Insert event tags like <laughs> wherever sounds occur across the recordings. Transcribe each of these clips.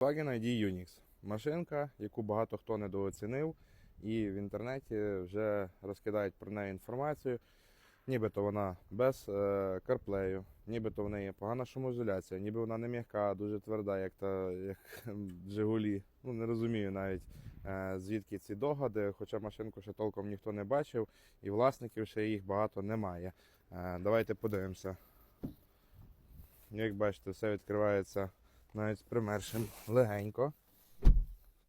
Volkswagen ID Unix. Машинка, яку багато хто недооцінив, і в інтернеті вже розкидають про неї інформацію. Нібито вона без е, CarPlay, нібито в неї погана шумоізоляція, ніби вона не м'яка, дуже тверда, як та як <laughs> Жигулі. Ну не розумію навіть е, звідки ці догади, хоча машинку ще толком ніхто не бачив, і власників ще їх багато немає. Е, давайте подивимося. Як бачите, все відкривається навіть з примершим легенько.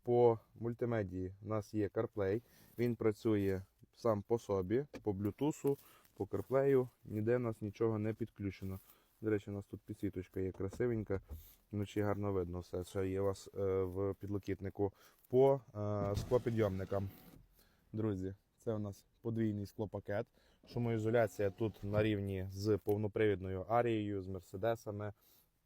По мультимедії у нас є CarPlay. Він працює сам по собі, по Bluetooth, по CarPlay. Ніде у нас нічого не підключено. До речі, у нас тут підсвіточка є красивенька. Вночі гарно видно все, що є у вас е, в підлокітнику. По е, склопідйомникам. Друзі, це у нас подвійний склопакет. Шумоізоляція тут на рівні з повнопривідною арією, з мерседесами.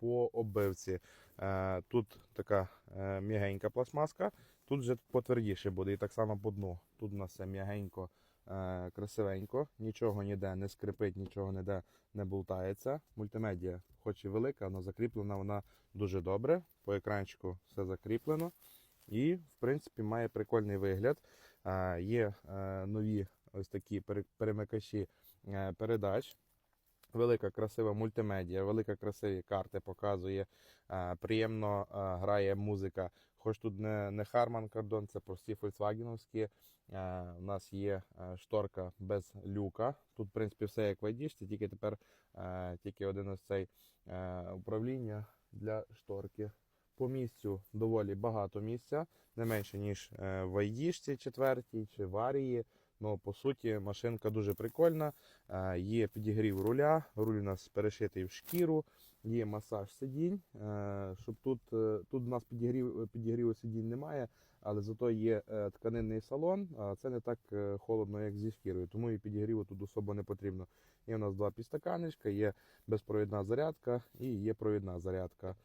По оббивці. Е, Тут така е, м'ягенька пластмаска, тут вже потвердіше буде. І так само по дну. Тут у нас все м'ягенько, е, красивенько, нічого ніде не скрипить, нічого ніде не болтається. Мультимедіа, хоч і велика, але закріплена вона дуже добре. По екранчику все закріплено. І, в принципі, має прикольний вигляд. Є нові ось такі перемикачі передач. Велика красива мультимедіа, велика красиві карти показує. Приємно грає музика. Хоч тут не, не Harman Kardon, це прості фольксвагеновські. У нас є шторка без люка. Тут, в принципі, все як в ID, тільки тепер тільки один ось цей управління для шторки. По місцю доволі багато місця, не менше, ніж е, в ID четвертій чи в Арії. Ну, по суті, машинка дуже прикольна. Е, Є підігрів руля, руль у нас перешитий в шкіру, є масаж сидінь. Е, Щоб тут, е, тут у нас підігрів, підігріву сидінь немає, але зато є тканинний салон. А це не так холодно, як зі шкірою, тому і підігріву тут особо не потрібно. Є у нас два підстаканничка, є безпровідна зарядка і є провідна зарядка.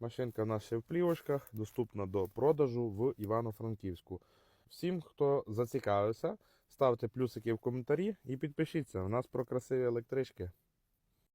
Машинка ще в плівочках, доступна до продажу в Івано-Франківську. Всім, хто зацікавився, ставте плюсики в коментарі і підпишіться. У нас про красиві електрички.